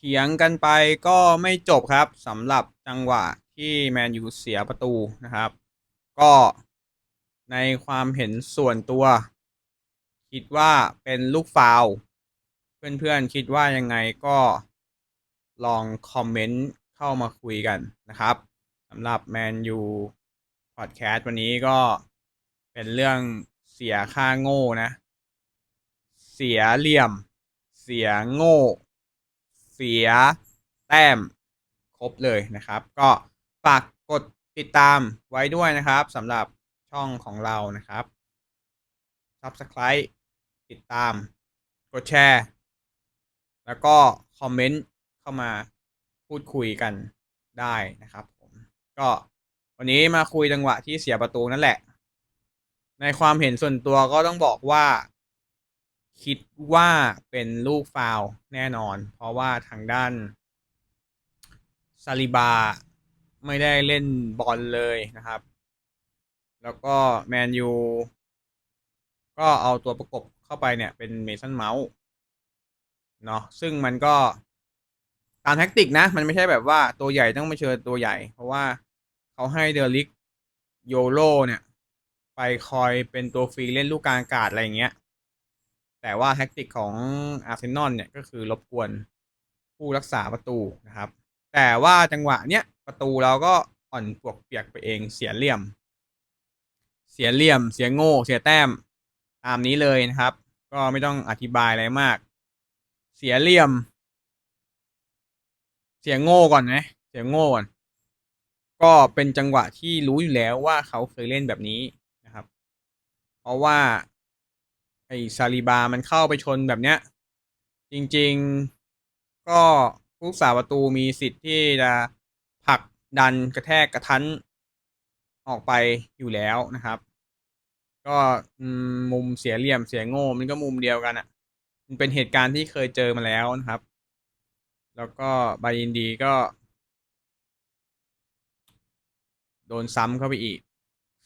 เถียงกันไปก็ไม่จบครับสำหรับจังหวะที่แมนยูเสียประตูนะครับ ก็ในความเห็นส่วนตัว คิดว่าเป็นลูกฟาวล์เพื่อนๆคิดว่ายังไงก็ลองคอมเมนต์เข้ามาคุยกันนะครับสำหรับแมนยูพอดแคสต์วันนี้ก็เป็นเรื่องเสียค่าโง่นะ เสียเหลี่ยม เสียโง่ เสียแต้มครบเลยนะครับ ก็ฝากกดติดตามไว้ด้วยนะครับสำหรับช่องของเรานะครับ Subscribe ติดตาม กดแชร์ แล้วก็คอมเมนต์เข้ามาพูดคุยกันได้นะครับผมก็วันนี้มาคุยจังหวะที่เสียประตูนั่นแหละ ในความเห็นส่วนตัวก็ต้องบอกว่า คิดว่าเป็นลูกฟาวแน่นอน เพราะว่าทางด้านซาลิบาไม่ได้เล่นบอลเลยนะครับ แล้วก็แมนยูก็เอาตัวประกบเข้าไปเนี่ยเป็นเมสันเมาส์เนาะซึ่งมันก็ตามแท็กติกนะ มันไม่ใช่แบบว่าตัวใหญ่ต้องมาเชิญตัวใหญ่ เพราะว่าเขาให้เดลิกโยโรเนี่ย ไปคอยเป็นตัวฟรีเล่นลูกกลางอากาศอะไรอย่างเงี้ย แต่ว่าแท็กติกของอาร์เซนอลเนี่ยก็คือรบกวนผู้รักษาประตูนะครับ แต่ว่าจังหวะเนี้ยประตูเราก็อ่อนปวกเปียกไปเองเสียเหลี่ยม เสียเหลี่ยม เสียโง่ เสียแต้มตามนี้เลยนะครับ ก็ไม่ต้องอธิบายอะไรมาก เสียเหลี่ยม เสียโง่ก่อนนะเสียโง่ก่อนก็เป็นจังหวะที่รู้อยู่แล้วว่าเขาเคยเล่นแบบนี้นะครับ เพราะว่า ไอซาลิบามันเข้าไปชนแบบเนี้ย จริง ๆ ก็ผู้สาประตูมีสิทธิ์ที่จะผลักดันกระแทกกระทันออกไปอยู่แล้วนะครับ ก็มุมเสียเหลี่ยมเสียโง่ มันก็มุมเดียวกันอะ่ะ มันเป็นเหตุการณ์ที่เคยเจอมาแล้วนะครับ แล้วก็บายินดีก็ โดนซ้ำเข้าไปอีก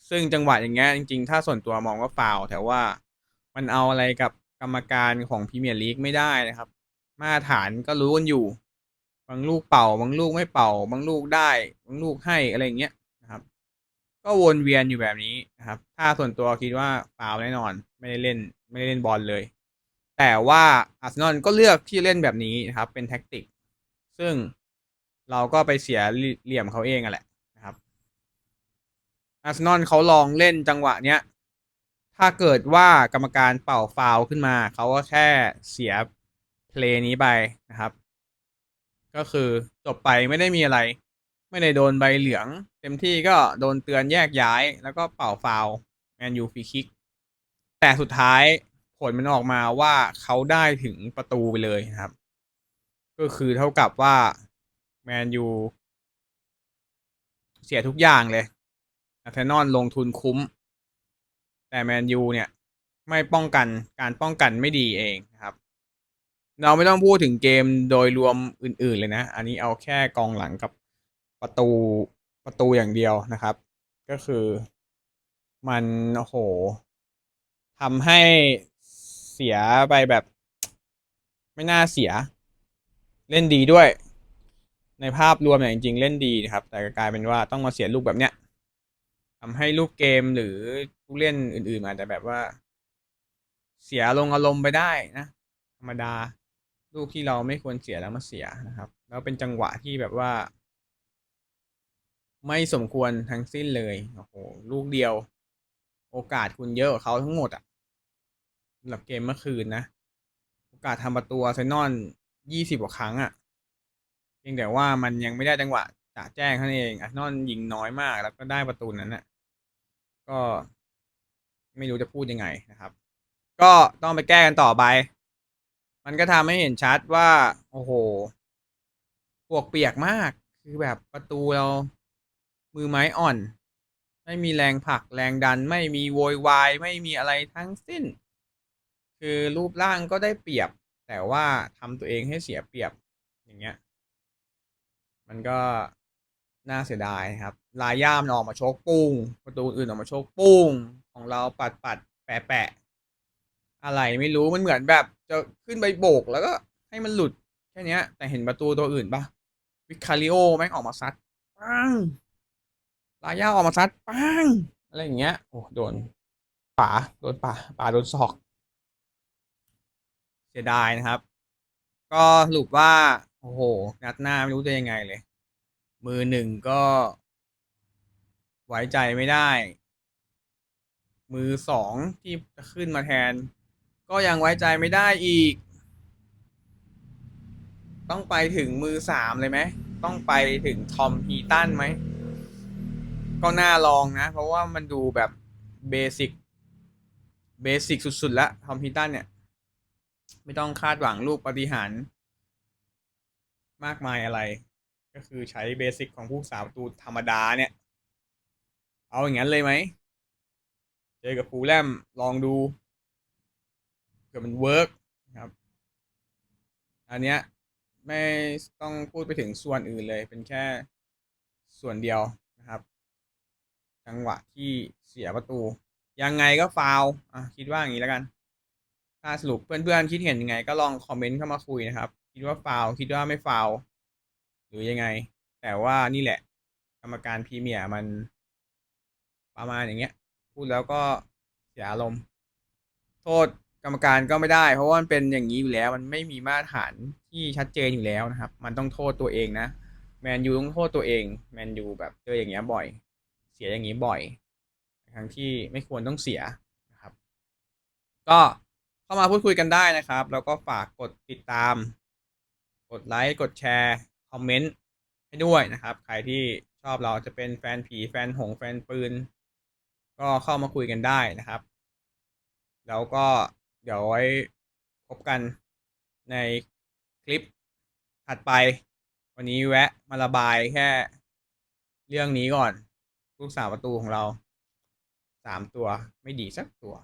ซึ่งจังหวะอย่างเงี้ยจริง ๆ ถ้าส่วนตัวมองว่าฟาวแต่ว่า มันเอาอะไรกับกรรมการของพรีเมียร์ลีกไม่ได้นะครับ มาตรฐานก็รู้กันอยู่ บางลูกเป่า บางลูกไม่เป่า บางลูกได้ บางลูกให้อะไรอย่างเงี้ยนะครับ ก็วนเวียนอยู่แบบนี้นะครับ ถ้าส่วนตัวคิดว่าฟาวแน่นอน ไม่ได้เล่นไม่ได้เล่นบอลเลย แต่ว่าอาร์เซนอลก็เลือกที่เล่นแบบนี้นะครับ เป็นแท็กติก ซึ่งเราก็ไปเสียเหลี่ยมเขาเองอะแหละนะครับอาร์เซนอลเขาลองเล่นจังหวะเนี้ย ถ้าเกิดว่ากรรมการเป่าฟาวขึ้นมา เขาก็แค่เสียเพลย์นี้ไปนะครับ ก็คือจบไปไม่ได้มีอะไร ไม่ได้โดนใบเหลือง เต็มที่ก็โดนเตือนแยกย้าย แล้วก็เป่าฟาวแมนยูฟรีคิก แต่สุดท้ายผลมันออกมาว่าเขาได้ถึงประตูไปเลยนะครับ ก็คือเท่ากับว่าแมนยูเสียทุกอย่างเลยอาร์เซนอลลงทุนคุ้ม แต่แมนยูเนี่ย ไม่ป้องกันการป้องกันไม่ดีเองนะครับ เราไม่ต้องพูดถึงเกมโดยรวมอื่น ๆ เลยนะ อันนี้เอาแค่กองหลังกับประตูประตูอย่างเดียวนะครับ ก็คือมันโอ้โหทำให้เสียไปแบบ ไม่น่าเสีย เล่นดีด้วย ในภาพรวมเนี่ยจริง ๆ เล่นดีนะครับ แต่กลายเป็นว่าต้องมาเสียลูกแบบเนี้ยทำให้ลูกเกมหรือ ผู้เล่นอื่นๆอาจจะแบบว่า เสียลงอารมณ์ไปได้นะธรรมดาลูกที่เราไม่ควรเสียแล้วมาเสียนะครับ แล้วเป็นจังหวะที่แบบว่า ไม่สมควรทั้งสิ้นเลยโอ้โหลูกเดียว โอกาสคุณเยอะกว่าเขาทั้งหมดอะสำหรับเกมเมื่อคืนนะ โอกาสทำประตูเซนอลยี่สิบกว่าครั้งอะเพียงแต่ว่ามันยังไม่ได้จังหวะจะแจ้งเท่านั้นเองอาร์เซนอลยิงน้อยมากแล้วก็ได้ประตูนั้นน่ะ ก็ ไม่รู้จะพูดยังไงนะครับ ก็ต้องไปแก้กันต่อไป มันก็ทำให้เห็นชัดว่า โอ้โหปวกเปียกมาก คือแบบประตูเรา มือไม้อ่อน ไม่มีแรงผลักแรงดัน ไม่มีโวยวาย ไม่มีอะไรทั้งสิ้น คือรูปร่างก็ได้เปรียบ แต่ว่าทำตัวเองให้เสียเปรียบ อย่างเงี้ย มันก็น่าเสียดายครับ ลายย่ามออกมาโชกปุ้ง ประตูอื่นออกมาโชกปุ้ง ของเราปัดปัดแปะแปะอะไรไม่รู้มันเหมือนแบบ จะขึ้นไปโบกแล้วก็ให้มันหลุดแค่เนี้ยแต่เห็นประตูตัวอื่นปะวิคาริโอแม่งออกมาซัดปังลาย่าออกมาซัดปังอะไรอย่างเงี้ยโอ้โดนป่าโดนป่าป่าโดนศอกเสียดายนะครับ ก็สรุปว่า โอ้โห นัดหน้าไม่รู้จะยังไงเลย มือหนึ่งก็ ไว้ใจไม่ได้ มือสองที่จะขึ้นมาแทน ก็ยังไว้ใจไม่ได้อีก ต้องไปถึงมือสามเลยไหมต้องไปถึงทอมฮีตันไหม ก็น่าลองนะ เพราะว่ามันดูแบบเบสิกเบสิกสุดๆ แล้วทอมฮีตันเนี่ย ไม่ต้องคาดหวังลูกปฏิหาร มากมายอะไร ก็คือใช้เบสิกของผู้สาวตูธรรมดาเนี่ย เอาอย่างนั้นเลยไหม เจอกับฟูแลมลองดูเผื่อมันเวิร์กครับ อันเนี้ยไม่ต้องพูดไปถึงส่วนอื่นเลย เป็นแค่ส่วนเดียวนะครับ จังหวะที่เสียประตู ยังไงก็ฟาวอะคิดว่าอย่างนี้แล้วกัน ถ้าสรุปเพื่อนๆคิดเห็นยังไง ก็ลองคอมเมนต์เข้ามาคุยนะครับ คิดว่าฟาวคิดว่าไม่ฟาวหรือยังไง แต่ว่านี่แหละ กรรมการพรีเมียร์มันประมาณอย่างเงี้ย พูดแล้วก็เสียอารมณ์โทษกรรมการก็ไม่ได้ เพราะว่ามันเป็นอย่างนี้อยู่แล้ว มันไม่มีมาตรฐานที่ชัดเจนอยู่แล้วนะครับ มันต้องโทษตัวเองนะแมนยูต้องโทษตัวเองแมนยูแบบเจออย่างเงี้ยบ่อย เสียอย่างนี้บ่อยทั้งที่ไม่ควรต้องเสียนะครับ ก็เข้ามาพูดคุยกันได้นะครับ แล้วก็ฝากกดติดตาม กดไลค์กดแชร์คอมเมนต์ให้ด้วยนะครับ ใครที่ชอบเราจะเป็นแฟนผีแฟนหงส์แฟนปืน ก็เข้ามาคุยกันได้นะครับ แล้วก็เดี๋ยวไว้พบกันในคลิปถัดไป วันนี้แวะมาระบายแค่ เรื่องนี้ก่อน ลูกสาวประตูของเราสามตัวไม่ดีสักตัว